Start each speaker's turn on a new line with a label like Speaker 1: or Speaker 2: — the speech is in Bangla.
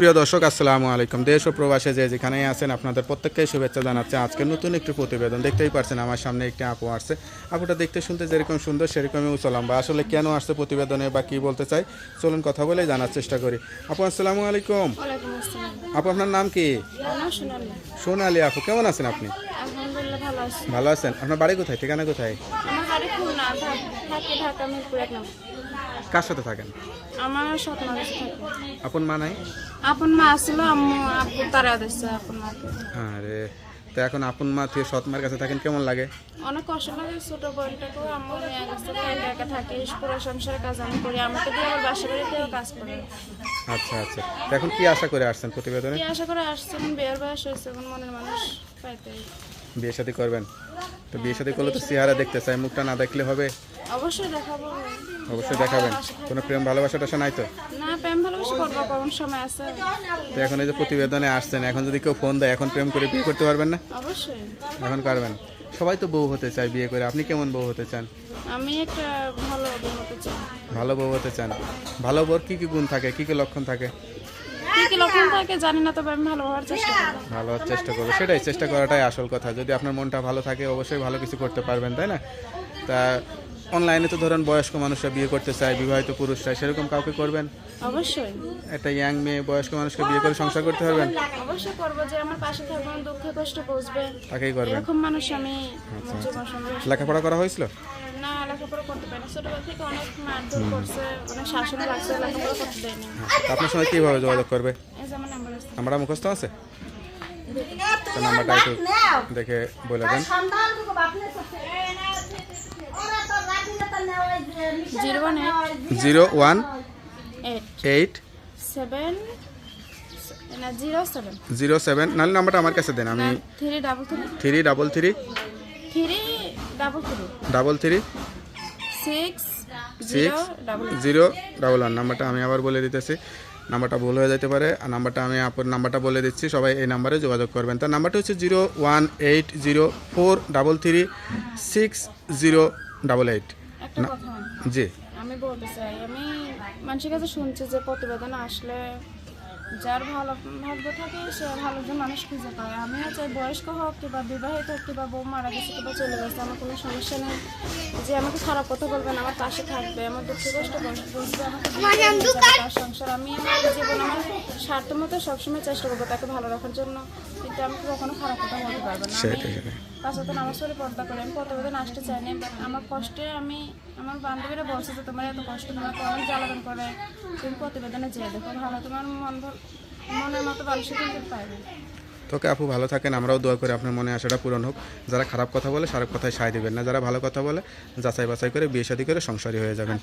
Speaker 1: প্রিয় দর্শক আসসালামু আলাইকুম। দেশ ও প্রবাসে যে যেখানেই আছেন আপনাদের প্রত্যেককে শুভেচ্ছা জানাচ্ছে। আজকে নতুন একটি প্রতিবেদন দেখতেই পারছেন আমার সামনে একটি আপু আসছে। আপুটা দেখতে শুনতে যেরকম সুন্দর সেরকমই উচলাম বা আসলে কেন আসছে প্রতিবেদনে বা কি বলতে চাই চলুন কথা বলে জানার চেষ্টা করি। আপু আসসালামু আলাইকুম। আপু আপনার নাম কি? সোনালি। আপু কেমন আছেন আপনি?
Speaker 2: ভালো
Speaker 1: আছেন। আপনার বাড়ি কোথায়? ঠিকানা কোথায়? কার সাথে থাকেন?
Speaker 2: আমার মা থাকে
Speaker 1: আপন মা নাই?
Speaker 2: আপন মা আসছিল আম্মু আব্বু তারা দিচ্ছে আপন মাকে
Speaker 1: আরে তো এখন আপন মা থেকে সৎ মার কাছে থাকেন কেমন লাগে?
Speaker 2: অনেক কষ্ট লাগে ছোট বোনটাকেও আম্মু নিয়ে গেছে একা একা থাকে পুরো সংসারের কাজ আমি করি আমাকে দিয়ে আমার বাসা বাড়িতেও কাজ করে।
Speaker 1: আচ্ছা আচ্ছা। তো এখন কি আশা করে আসছেন প্রতিবেদনে?
Speaker 2: কি আশা করে আসছেন? বিয়ের বয়স হয়েছে এখন মনের মানুষ পাইতে
Speaker 1: বিয়ে শাদী করবেন। তো বিয়ে শাদী করলে তো চেহারা দেখতে চাই মুখটা না দেখলে হবে।
Speaker 2: অবশ্যই দেখাবো।
Speaker 1: অবশ্যই দেখাবেন। কোনো প্রেম ভালোবাসা টাসা নাই তো?
Speaker 2: না প্রেম ভালোবাসা করব কখন সময় আছে।
Speaker 1: তো এখন এই যে প্রতিবেদনে আসছেন এখন যদি কেউ ফোন দেয় এখন প্রেম করে বিয়ে করতে পারবেন না?
Speaker 2: অবশ্যই।
Speaker 1: এখন পারবেন সবাই তো বউ হতে চায় বিয়ে করে। আপনি কেমন বউ হতে চান?
Speaker 2: আমি একটা ভালো বউ হতে চাই।
Speaker 1: ভালো বউ হতে চান। ভালো বউর কী কী গুণ থাকে? কী কী লক্ষণ থাকে?
Speaker 2: কি কি লক্ষণ থাকে জানি না তবে আমি ভালো হওয়ার চেষ্টা করব।
Speaker 1: ভালো হওয়ার চেষ্টা করব। সেটাই চেষ্টা করাটাই আসল কথা। যদি আপনার মনটা ভালো থাকে অবশ্যই ভালো কিছু করতে পারবেন তাই না? তা অনলাইনে তো ধরেন বয়স্ক মানুষরা বিয়ে করতে চায় বিবাহিত পুরুষরা সেরকম কাউকে করবেন?
Speaker 2: অবশ্যই।
Speaker 1: একটা ইয়াং মেয়ে বয়স্ক মানুষকে বিয়ে করে সংসার করতে পারবেন?
Speaker 2: অবশ্যই করব যে আমার পাশে থাকবে আমার দুঃখে কষ্ট বুঝবে।
Speaker 1: তাকেই করবেন?
Speaker 2: এরকম মানুষ আমি
Speaker 1: লেখাপড়া করা হয়েছিল?
Speaker 2: না লেখাপড়া করতে পারি না ছোটবেলা থেকে অনেক মারধর করছে অনেক শাসন লাগছে লেখাপড়া করতে দেয়নি।
Speaker 1: তো আপনার সঙ্গে কীভাবে যোগাযোগ করবে?
Speaker 2: এই যে আমার নাম্বার আছে।
Speaker 1: নাম্বারটা মুখস্থ আছে? নাম্বারটা একটু দেখে বলে দেন।
Speaker 2: Zero one eight. Seven zero seven.
Speaker 1: নাহলে নাম্বারটা আমার কাছে দেন আমি
Speaker 2: three double three.
Speaker 1: Three double three.
Speaker 2: Three double three.
Speaker 1: Double three.
Speaker 2: Six
Speaker 1: six zero double one. নাম্বারটা আমি আবার বলে দিতেছি। নাম্বারটা ভুল হয়ে যেতে পারে। আর নাম্বারটা আমি আপনার নাম্বারটা বলে দিচ্ছি। সবাই এই নাম্বারে যোগাযোগ করবেন। তার নাম্বারটা হচ্ছে zero one eight zero four double three six zero double eight.
Speaker 2: একটা কথা।
Speaker 1: জি।
Speaker 2: আমি বলতে চাই আমি মানুষের কাছে শুনছি যে প্রতিবেদন আসলে যার ভালো ভাগ্য থাকে সে ভালো একজন মানুষ খুঁজে পায়। আমিও চাই বয়স্ক হোক কিংবা বিবাহিত হোক কিংবা বউ মারা গেছে কিংবা চলে গেছে আমার কোনো সমস্যা নেই। যে আমাকে খারাপ কথা বলবেন আমার পাশে থাকবে আমার দুঃখ কষ্ট আমাকে তার সংসার। আমি আমার জীবন আমার স্বার্থ মতো সবসময় চেষ্টা করব তাকে ভালো রাখার জন্য কিন্তু আমি কখনো খারাপ কথা বলতে পারব না। পাঁচত নামাজ পড়ে পর্দা করে আমি প্রতিবেদন আসতে চাইনি বাট আমার কষ্টে আমি আমার বান্ধবীরা বলছে যে তোমার এত কষ্ট তোমাকে অনেক জ্বালাতন করে? তুমি প্রতিবেদনে যেয়ে দেখো ভালো তোমার মন মনের মতো মানুষের কিন্তু পাইবে
Speaker 1: তোকে আপু ভালো থাকেন আমরাও দোয়া করি আপনার মনে আশাটা পূরণ হোক। যারা খারাপ কথা বলে সারা কথায় সায় দেবেন না। যারা ভালো কথা বলে যাচাই বাছাই করে বিয়ে শাদী করে সংসারী হয়ে যাবেন।